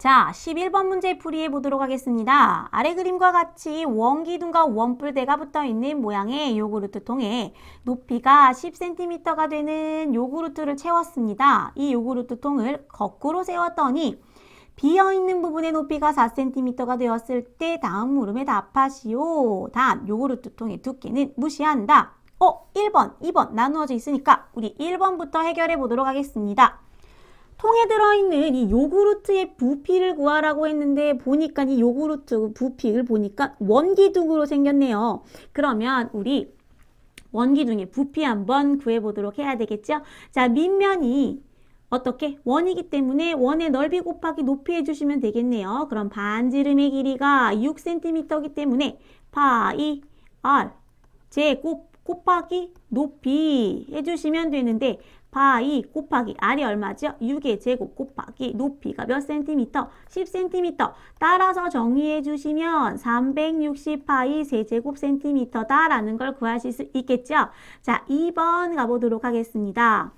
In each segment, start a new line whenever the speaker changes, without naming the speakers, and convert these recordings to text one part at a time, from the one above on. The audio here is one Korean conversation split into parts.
자, 11번 문제 풀이해 보도록 하겠습니다. 아래 그림과 같이 원기둥과 원뿔대가 붙어 있는 모양의 요구르트 통에 높이가 10cm가 되는 요구르트를 채웠습니다. 이 요구르트 통을 거꾸로 세웠더니 비어 있는 부분의 높이가 4cm가 되었을 때 다음 물음에 답하시오. 단, 요구르트 통의 두께는 무시한다. 어, 1번, 2번 나누어져 있으니까 우리 1번부터 해결해 보도록 하겠습니다. 통에 들어있는 이 요구르트의 부피를 구하라고 했는데 보니까 이 요구르트 부피를 보니까 원기둥으로 생겼네요. 그러면 우리 원기둥의 부피 한번 구해보도록 해야 되겠죠? 자, 밑면이 어떻게? 원이기 때문에 원의 넓이 곱하기 높이 해주시면 되겠네요. 그럼 반지름의 길이가 6cm이기 때문에 파이 r 제곱 곱하기 높이 해주시면 되는데 파이 곱하기 r이 얼마죠? 6의 제곱 곱하기 높이가 몇 센티미터? 10cm. 따라서 정리해 주시면 360파이 세제곱 센티미터다라는 걸 구하실 수 있겠죠? 자, 2번 가보도록 하겠습니다.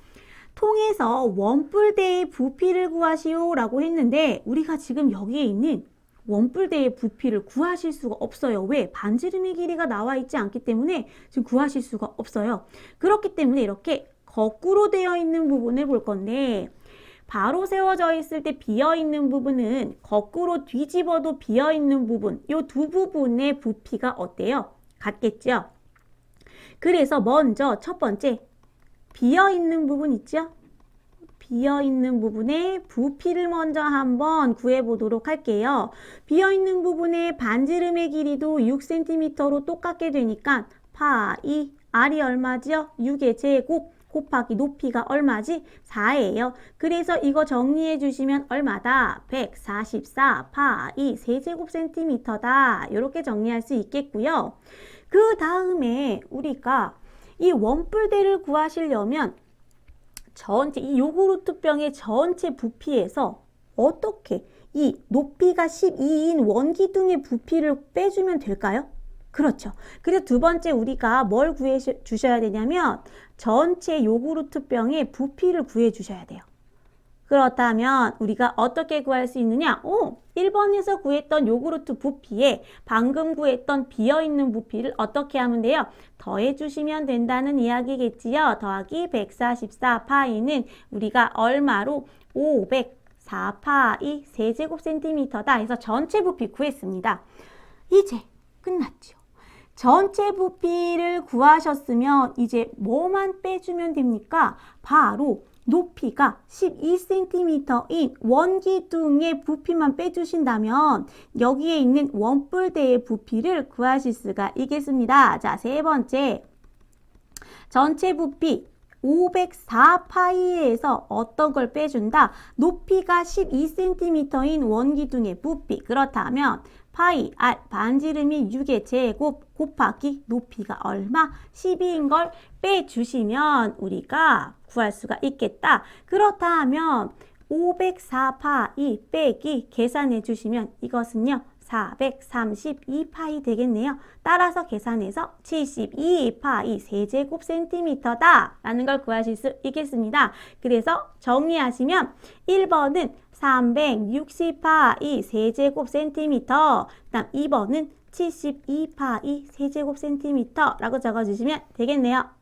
통해서 원뿔대의 부피를 구하시오 라고 했는데 우리가 지금 여기에 있는 원뿔대의 부피를 구하실 수가 없어요. 왜? 반지름의 길이가 나와 있지 않기 때문에 지금 구하실 수가 없어요. 그렇기 때문에 이렇게 거꾸로 되어 있는 부분을 볼 건데 바로 세워져 있을 때 비어 있는 부분은 거꾸로 뒤집어도 비어 있는 부분 이 두 부분의 부피가 어때요? 같겠죠? 그래서 먼저 첫 번째 비어 있는 부분 있죠? 비어 있는 부분의 부피를 먼저 한번 구해 보도록 할게요. 비어 있는 부분의 반지름의 길이도 6cm로 똑같게 되니까 파이 r이 얼마죠? 6의 제곱 곱하기 높이가 얼마지? 4예요. 그래서 이거 정리해 주시면 얼마다? 144 파이 세제곱 센티미터다. 이렇게 정리할 수 있겠고요. 그 다음에 우리가 이 원뿔대를 구하시려면 전체 이 요구르트 병의 전체 부피에서 어떻게 이 높이가 12인 원기둥의 부피를 빼주면 될까요? 그렇죠. 그래서 두 번째 우리가 뭘 구해 주셔야 되냐면 전체 요구르트 병의 부피를 구해 주셔야 돼요. 그렇다면 우리가 어떻게 구할 수 있느냐? 오, 1번에서 구했던 요구르트 부피에 방금 구했던 비어있는 부피를 어떻게 하면 돼요? 더해 주시면 된다는 이야기겠지요. 더하기 144파이는 우리가 얼마로 504파이 세제곱 센티미터다 해서 전체 부피 구했습니다. 이제 끝났죠. 전체 부피를 구하셨으면 이제 뭐만 빼주면 됩니까? 바로 높이가 12cm인 원기둥의 부피만 빼주신다면 여기에 있는 원뿔대의 부피를 구하실 수가 있겠습니다. 자, 세 번째. 전체 부피 504파이에서 어떤 걸 빼준다? 높이가 12cm인 원기둥의 부피. 그렇다면 파이 r 반지름이 6의 제곱 곱하기 높이가 얼마? 12인 걸 빼주시면 우리가 구할 수가 있겠다. 그렇다면 504파이 빼기 계산해 주시면 이것은요. 432파이 되겠네요. 따라서 계산해서 72파이 세제곱 센티미터다 라는 걸 구하실 수 있겠습니다. 그래서 정리하시면 1번은 360파이 세제곱 센티미터 다음 2번은 72파이 세제곱 센티미터라고 적어주시면 되겠네요.